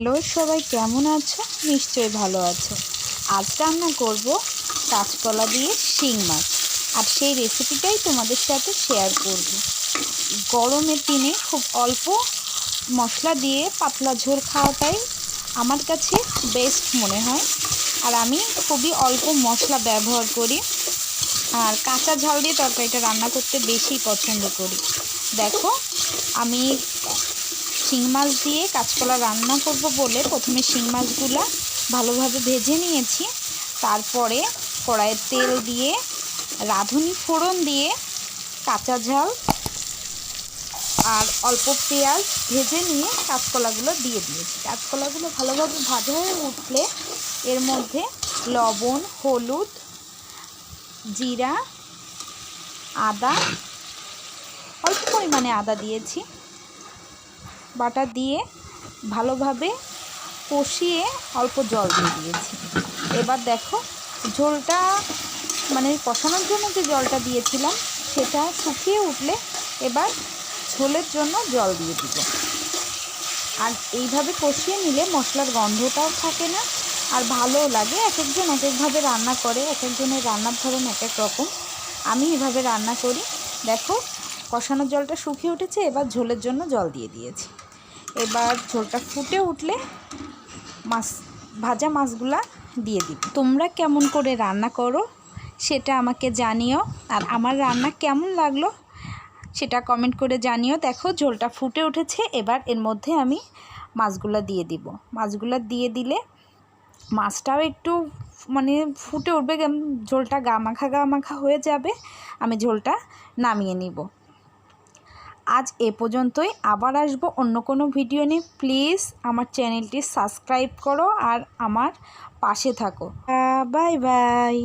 Hello, সবাই কেমন আছো? নিশ্চয়ই ভালো আছো। আজ রান্না করব কাঁচকলা দিয়ে শিং মাছ। আর সেই রেসিপিটাই তোমাদের সাথে শেয়ার করব। গরমের দিনে খুব অল্প মশলা দিয়ে পাতলা ঝোল খাওয়াটাই আমার কাছে বেস্ট মনে হয়। আর আমি খুবই অল্প মশলা ব্যবহার করি। আর কাঁচা ঝাল দিয়ে তরকারিটা রান্না করতে বেশি পছন্দ করি। দেখো, আমি শিং মাছ দিয়ে কাঁচকলা রান্না করব বলে প্রথমে শিং মাছগুলো ভালোভাবে ভেজে নিয়েছি। তারপরে কড়াইয়ে তেল দিয়ে, রাঁধুনি ফোড়ন দিয়ে, কাঁচা ঝাল আর অল্প পেঁয়াজ ভেজে নিয়ে কাঁচকলাগুলো দিয়ে দিয়েছি। কাঁচকলাগুলো ভালোভাবে ভাজা হয়ে উঠলে এর মধ্যে লবণ, হলুদ, জিরা, আদা, অল্প পরিমাণে আদা দিয়েছি। বাটা দিয়ে ভালোভাবে কষিয়ে অল্প জল দিয়ে দিয়েছি। এবার দেখো, ঝোলটা মানে কষানোর জন্য যে জলটা দিয়েছিলাম, সেটা শুকিয়ে উঠলে এবার ঝোলের জন্য জল দিয়ে দিব। আর এইভাবে কষিয়ে নিলে মশলার গন্ধটাও থাকে না, আর ভালোও লাগে। এক একজন এক একভাবে রান্না করে, এক একজনের রান্নার ধরন এক এক রকম। আমি এভাবে রান্না করি। দেখো কষানোর জলটা শুকিয়ে উঠেছে, এবার ঝোলের জন্য জল দিয়ে দিয়েছি। এবার ঝোলটা ফুটে উঠলে মাছ, ভাজা মাছগুলা দিয়ে দিই তোমরা কেমন করে রান্না করো সেটা আমাকে জানিও। আর আমার রান্না কেমন লাগল সেটা কমেন্ট করে জানিও। দেখো ঝোলটা ফুটে উঠেছে, এবার এর মধ্যে আমি মাছগুলো দিয়ে দিব। মাছগুলো দিয়ে দিলে মাছটাও একটু মানে ফুটে উঠবে ঝোলটা গা মাখা গা মাখা হয়ে যাবে। আমি ঝোলটা নামিয়ে নিব। আজ এ পর্যন্তই। আবার আসব অন্য কোনো ভিডিও নিয়ে। প্লিজ আমার চ্যানেলটি সাবস্ক্রাইব করো আর আমার পাশে থাকো। Bye bye